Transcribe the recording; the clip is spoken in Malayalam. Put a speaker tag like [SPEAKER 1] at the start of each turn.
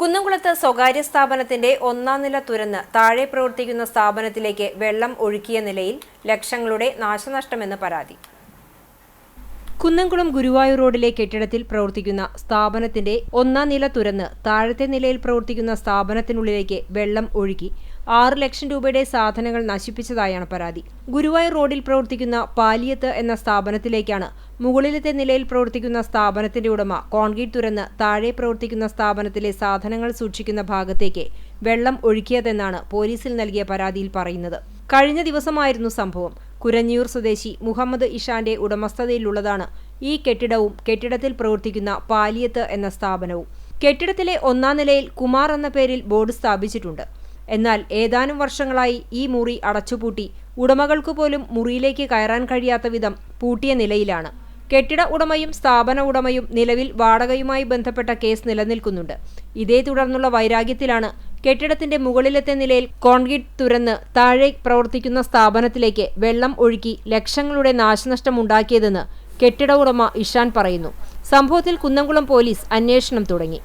[SPEAKER 1] കുന്നംകുളത്ത് സ്വകാര്യ സ്ഥാപനത്തിന്റെ ഒന്നാം നില തുരന്ന് താഴെ പ്രവർത്തിക്കുന്ന സ്ഥാപനത്തിലേക്ക് വെള്ളം ഒഴുക്കിയ നിലയിൽ ലക്ഷങ്ങളുടെ നാശനഷ്ടമെന്ന് പരാതി. കുന്നംകുളം ഗുരുവായൂർ റോഡിലെ കെട്ടിടത്തിൽ പ്രവർത്തിക്കുന്ന സ്ഥാപനത്തിന്റെ ഒന്നാം നില തുരന്ന് താഴത്തെ നിലയിൽ പ്രവർത്തിക്കുന്ന സ്ഥാപനത്തിനുള്ളിലേക്ക് വെള്ളം ഒഴുകി ആറ് ലക്ഷം രൂപയുടെ സാധനങ്ങൾ നശിപ്പിച്ചതായാണ് പരാതി. ഗുരുവായൂർ റോഡിൽ പ്രവർത്തിക്കുന്ന പാലിയത്ത് എന്ന സ്ഥാപനത്തിലേക്കാണ് മുകളിലത്തെ നിലയിൽ പ്രവർത്തിക്കുന്ന സ്ഥാപനത്തിന്റെ ഉടമ കോൺക്രീറ്റ് തുരന്ന് താഴെ പ്രവർത്തിക്കുന്ന സ്ഥാപനത്തിലെ സാധനങ്ങൾ സൂക്ഷിക്കുന്ന ഭാഗത്തേക്ക് വെള്ളം ഒഴുക്കിയതെന്നാണ് പോലീസിൽ നൽകിയ പരാതിയിൽ പറയുന്നത്. കഴിഞ്ഞ ദിവസമായിരുന്നു സംഭവം. കുരഞ്ഞിയൂർ സ്വദേശി മുഹമ്മദ് ഇഷാന്റെ ഉടമസ്ഥതയിലുള്ളതാണ് ഈ കെട്ടിടവും കെട്ടിടത്തിൽ പ്രവർത്തിക്കുന്ന പാലിയത്ത് എന്ന സ്ഥാപനവും. കെട്ടിടത്തിലെ ഒന്നാം നിലയിൽ കുമാർ എന്ന പേരിൽ ബോർഡ് സ്ഥാപിച്ചിട്ടുണ്ട്. എന്നാൽ ഏതാനും വർഷങ്ങളായി ഈ മുറി അടച്ചുപൂട്ടി ഉടമകൾക്ക് പോലും മുറിയിലേക്ക് കയറാൻ കഴിയാത്ത വിധം പൂട്ടിയ നിലയിലാണ്. കെട്ടിട ഉടമയും സ്ഥാപന ഉടമയും നിലവിൽ വാടകയുമായി ബന്ധപ്പെട്ട കേസ് നിലനിൽക്കുന്നുണ്ട്. ഇതേ തുടർന്നുള്ള വൈരാഗ്യത്തിലാണ് കെട്ടിടത്തിന്റെ മുകളിലത്തെ നിലയിൽ കോൺക്രീറ്റ് തുരന്ന് താഴെ പ്രവർത്തിക്കുന്ന സ്ഥാപനത്തിലേക്ക് വെള്ളം ഒഴുക്കി ലക്ഷങ്ങളുടെ നാശനഷ്ടം നാശനഷ്ടമുണ്ടാക്കിയതെന്ന് കെട്ടിട ഉടമ ഇഷാൻ പറയുന്നു. സംഭവത്തിൽ കുന്നംകുളം പോലീസ് അന്വേഷണം തുടങ്ങി.